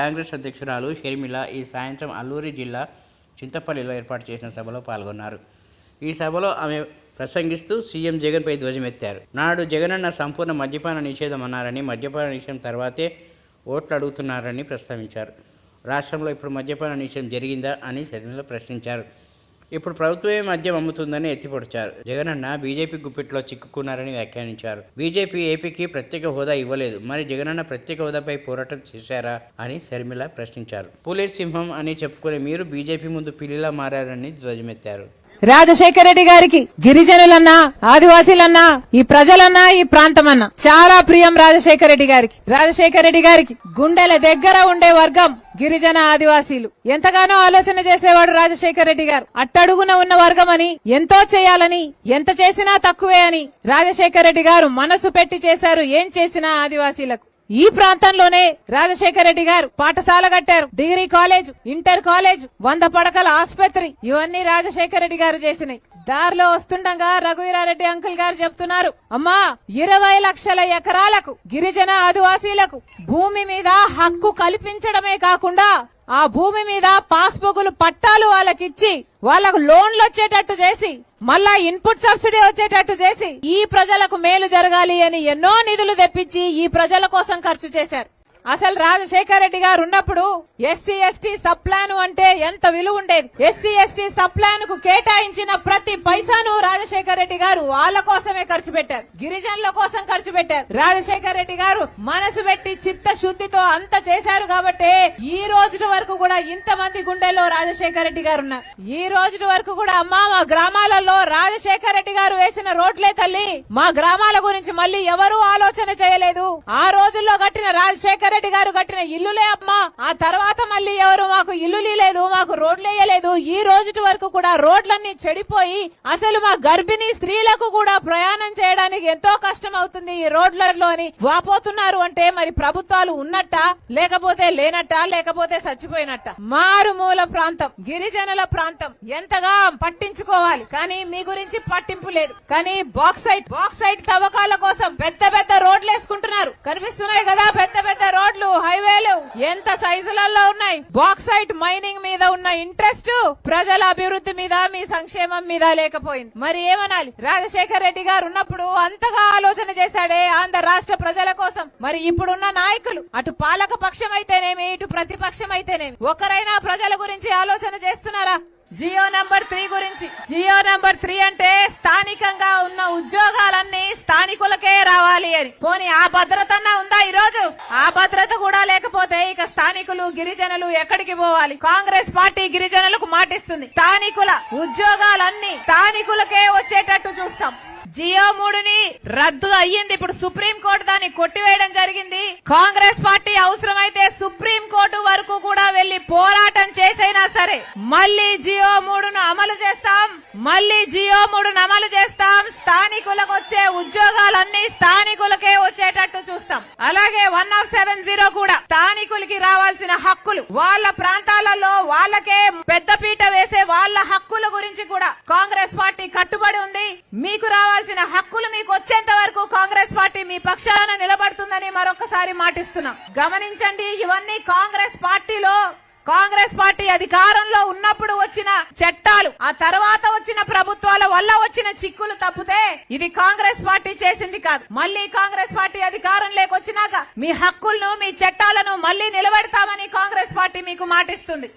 కాంగ్రెస్ అధ్యక్షురాలు షర్మిల ఈ సాయంత్రం అల్లూరి జిల్లా చింతపల్లిలో ఏర్పాటు చేసిన సభలో పాల్గొన్నారు. ఈ సభలో ఆమె ప్రసంగిస్తూ సీఎం జగన్పై ధ్వజమెత్తారు. నాడు జగనన్న సంపూర్ణ మద్యపాన నిషేధం అన్నారని మద్యపాన నిషేధం తర్వాతే ఓట్లు అడుగుతున్నారని ప్రస్తావించారు. రాష్ట్రంలో ఇప్పుడు మద్యపాన నిషేధం జరిగిందా అని షర్మిల ప్రశ్నించారు. ఇప్పుడు ప్రభుత్వమే మద్యం అమ్ముతుందని ఎత్తిపొడిచారు. జగనన్న బీజేపీ గుప్పిట్లో చిక్కుకున్నారని వ్యాఖ్యానించారు. బీజేపీ ఏపీకి ప్రత్యేక హోదా ఇవ్వలేదు. మరి జగనన్న ప్రత్యేక హోదాపై పోరాటం చేశారా అని శర్మిల ప్రశ్నించారు. పులే సింహం అని చెప్పుకునే మీరు బీజేపీ ముందు పిల్లిలా మారారని ధ్వజమెత్తారు. రాజశేఖర రెడ్డి గారికి గిరిజనులన్నా ఆదివాసీలన్నా ఈ ప్రజలన్నా ఈ ప్రాంతమన్నా చాలా ప్రియం రాజశేఖర రెడ్డి గారికి. రాజశేఖర రెడ్డి గారికి గుండెల దగ్గర ఉండే వర్గం గిరిజన ఆదివాసీలు. ఎంతగానో ఆలోచన చేసేవాడు రాజశేఖర రెడ్డి గారు. అట్టడుగున ఉన్న వర్గం అని ఎంతో చేయాలని ఎంత చేసినా తక్కువే అని రాజశేఖర రెడ్డి గారు మనసు పెట్టి చేశారు. ఏం చేసినా ఆదివాసీలకు. ఈ ప్రాంతంలోనే రాజశేఖర రెడ్డి గారు పాఠశాల కట్టారు. డిగ్రీ కాలేజ్ ఇంటర్ కాలేజ్ వంద పడకల ఆసుపత్రి ఇవన్నీ రాజశేఖర రెడ్డి గారు చేసినాయి. దారిలో వస్తుండగా రఘువీరారెడ్డి అంకుల్ గారు చెప్తున్నారు అమ్మా ఇరవై లక్షల ఎకరాలకు గిరిజన ఆదివాసీలకు భూమి మీద హక్కు కల్పించడమే కాకుండా ఆ భూమి మీద పాస్బుక్లు పట్టాలు వాళ్ళకిచ్చి వాళ్ళకు లోన్లు వచ్చేటట్టు చేసి మళ్ళా ఇన్పుట్ సబ్సిడీ వచ్చేటట్టు చేసి ఈ ప్రజలకు మేలు జరగాలి అని ఎన్నో నిధులు తెప్పించి ఈ ప్రజల కోసం ఖర్చు చేశారు. అసలు రాజశేఖర రెడ్డి గారు ఉన్నప్పుడు ఎస్సీ ఎస్టీ సబ్ ప్లాన్ అంటే ఎంత విలువ ఉండేది? ఎస్సీ ఎస్టీ సబ్ ప్లాన్కు కేటాయించిన ప్రతి పైసాను రాజశేఖర రెడ్డి గారు వాళ్ళ కోసమే ఖర్చు పెట్టారు. గిరిజనుల కోసం ఖర్చు పెట్టారు. రాజశేఖర రెడ్డి గారు మనసు పెట్టి చిత్త శుద్ధితో అంత చేశారు కాబట్టి ఈ రోజు వరకు కూడా ఇంతమంది గుండెల్లో రాజశేఖర రెడ్డి గారు ఉన్నారు. ఈ రోజు వరకు కూడా అమ్మా మా గ్రామాలలో రాజశేఖర రెడ్డి గారు వేసిన రోడ్లే తల్లి. మా గ్రామాల గురించి మళ్ళీ ఎవరూ ఆలోచన చేయలేదు. ఆ రోజుల్లో కట్టిన రాజశేఖర రెడ్డి గారు కట్టిన ఇల్లులే అమ్మా. ఆ తర్వాత మళ్ళీ ఎవరు మాకు ఇల్లు లేదు మాకు రోడ్లు వేయలేదు. ఈ రోజు వరకు కూడా రోడ్లన్నీ చెడిపోయి అసలు మా గర్భిణీ స్త్రీలకు కూడా ప్రయాణం చేయడానికి ఎంతో కష్టం అవుతుంది ఈ రోడ్లలో అని వాపోతున్నారు అంటే మరి ప్రభుత్వాలు ఉన్నట్ట లేకపోతే లేనట్ట లేకపోతే చచ్చిపోయినట్ట? మారుమూల ప్రాంతం గిరిజనుల ప్రాంతం ఎంతగా పట్టించుకోవాలి. కానీ మీ గురించి పట్టింపు లేదు. కానీ బాక్సైట్ బాక్సైట్ తవ్వకాల కోసం పెద్ద పెద్ద రోడ్లు వేసుకుంటున్నారు కనిపిస్తున్నాయి కదా పెద్ద పెద్ద రోడ్లు. హైవేలు ఎంత సైజులలో ఉన్నాయి? బాక్సైట్ మైనింగ్ మీద ఉన్న ఇంట్రెస్ట్ ప్రజల అభివృద్ధి మీద మీ సంక్షేమం మీద లేకపోయింది. మరి ఏమనాలి? రాజశేఖర రెడ్డి గారు ఉన్నప్పుడు అంతగా ఆలోచన చేశాడే ఆంధ్ర రాష్ట్ర ప్రజల కోసం. మరి ఇప్పుడున్న నాయకులు అటు పాలక పక్షం అయితేనేమి ఇటు ప్రతిపక్షం అయితేనేమి ఒకరైనా ప్రజల గురించి ఆలోచన చేస్తున్నారా? జియో నంబర్ త్రీ గురించి. జియో నంబర్ త్రీ అంటే స్థానికంగా ఉన్న ఉద్యోగాలన్నీ స్థానికులకే రావాలి అని. పోనీ ఆ భద్రతన్నా ఉందా ఈ రోజు ఆ భద్రత కూడా లేకపోతే ఇక స్థానికులు గిరిజనులు ఎక్కడికి పోవాలి? కాంగ్రెస్ పార్టీ గిరిజనులకు మాటిస్తుంది. స్థానికుల ఉద్యోగాలన్నీ స్థానికులకే వచ్చేటట్టు చూస్తాం. జియో మూడుని రద్దు అయ్యింది. ఇప్పుడు సుప్రీం కోర్టు దాన్ని కొట్టివేయడం జరిగింది. కాంగ్రెస్ పార్టీ అవసరమైతే సుప్రీం కోర్టు వరకు కూడా వెళ్ళి పోరాటం చేసైనా సరే మళ్ళీ జియో మూడును అమలు చేస్తాం. మళ్ళీ జియో మూడును అమలు చేస్తాం. స్థానికులకు వచ్చే ఉద్యోగాలన్నీ స్థానికులకే వచ్చేటట్టు చూస్తాం. అలాగే వన్ ఆఫ్ సెవెన్ జీరో కూడా స్థానికులకి రావాల్సిన హక్కులు వాళ్ళ ప్రాంతాలలో వాళ్ళకే పెద్దపీట వేసే వాళ్ళ హక్కుల గురించి కూడా కాంగ్రెస్ పార్టీ కట్టుబడి ఉంది. మీకు రావాల్సిన హక్కులు మీకు వచ్చేంత పార్టీ మీ పక్షాన నిలబడుతుందని మరొకసారి మాటిస్తున్నాం. గమనించండి ఇవన్నీ కాంగ్రెస్ పార్టీలో కాంగ్రెస్ పార్టీ అధికారంలో ఉన్నప్పుడు వచ్చిన చట్టాలు ఆ తర్వాత వచ్చిన ప్రభుత్వాల వల్ల వచ్చిన చిక్కులు తప్పితే ఇది కాంగ్రెస్ పార్టీ చేసింది కాదు. మళ్ళీ కాంగ్రెస్ పార్టీ అధికారం లేకొచ్చినాక మీ హక్కులను మీ చట్టాలను మళ్ళీ నిలబెడతామని కాంగ్రెస్ పార్టీ మీకు మాటిస్తుంది.